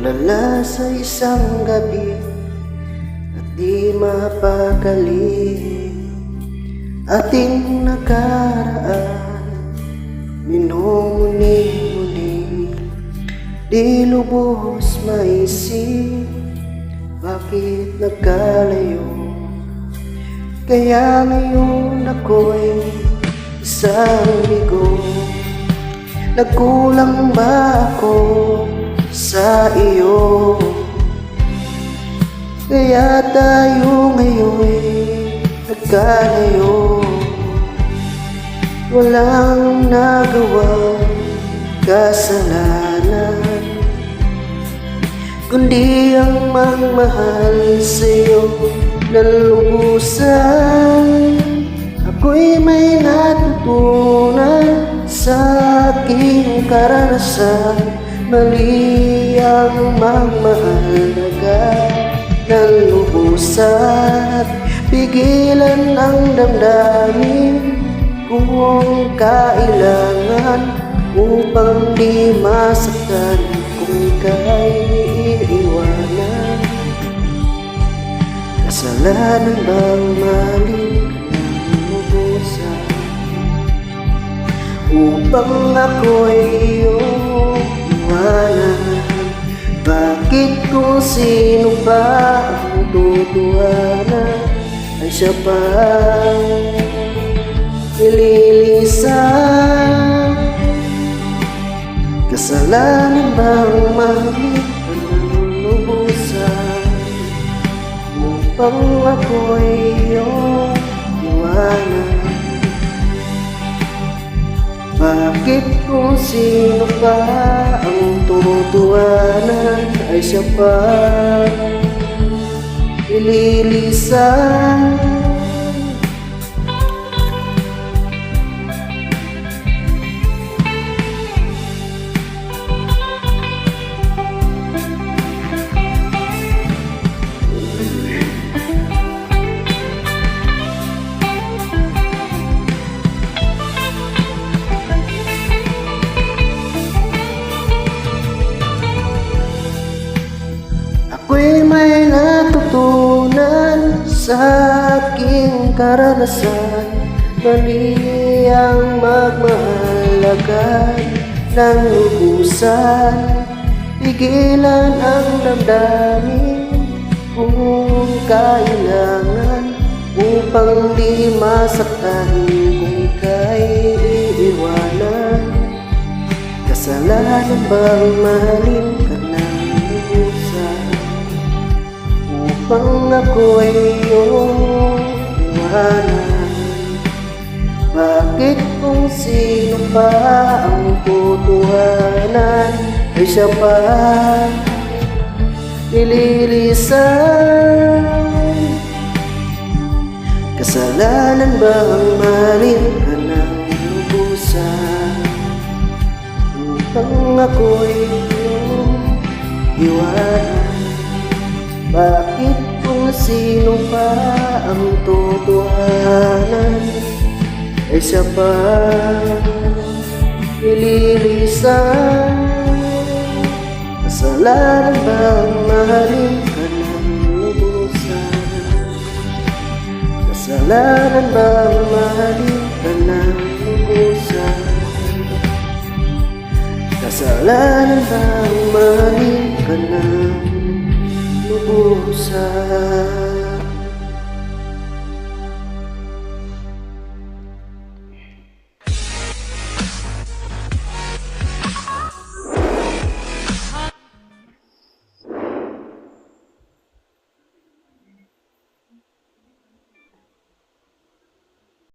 Tulala sa isang gabi At di mapakali Ating nakaraan Minumuni-muni Di lubos maisip Bakit nagkalayo? Kaya ngayon ako'y isang bigo. Nagkulang ba ako sa iyo? Kaya tayo ngayon'y nagkalayo Walang nagawang kasalanan Kundi ang magmahal sa'yo ng lubusan Ako'y may natutunan sa aking karanasan. Mali ang magmahal agad ng lubusan. Pigilan ang damdamin kung kailangan Upang di masaktan kung ika'y iiwanan. Kasalanan bang mali Upang ako'y iyong iwanan. Bakit kung sino ba ang tutuwanan? Ay siya pa ililisan Kasalanan bang mali ng lubusan Upang ako'y bakit kung sino pa ang tutuwanan ay siya pa ililisan? Ako'y may natutunan sa aking karanasan. Mali ang magmahalagan ng lubusan Pigilan ang damdamin kung kailangan Upang di masaktan. Kung ika'y iiwanan Kasalanan bang mahalin Upang ako'y iyong iwanan Bakit kung sino pa ang tutuhanan Ay siya pa nililisan. Kasalanan bang mahalin ka ng lubusan Upang ako'y iyong iwanan Bakit sino pa ang tutuhanan Ay siya pa ililisan Kasalanan bang mahalin ka ng lubusan Kasalanan bang mahalin ka ng lubusan Kasalanan bang mahalin ka ng lubusan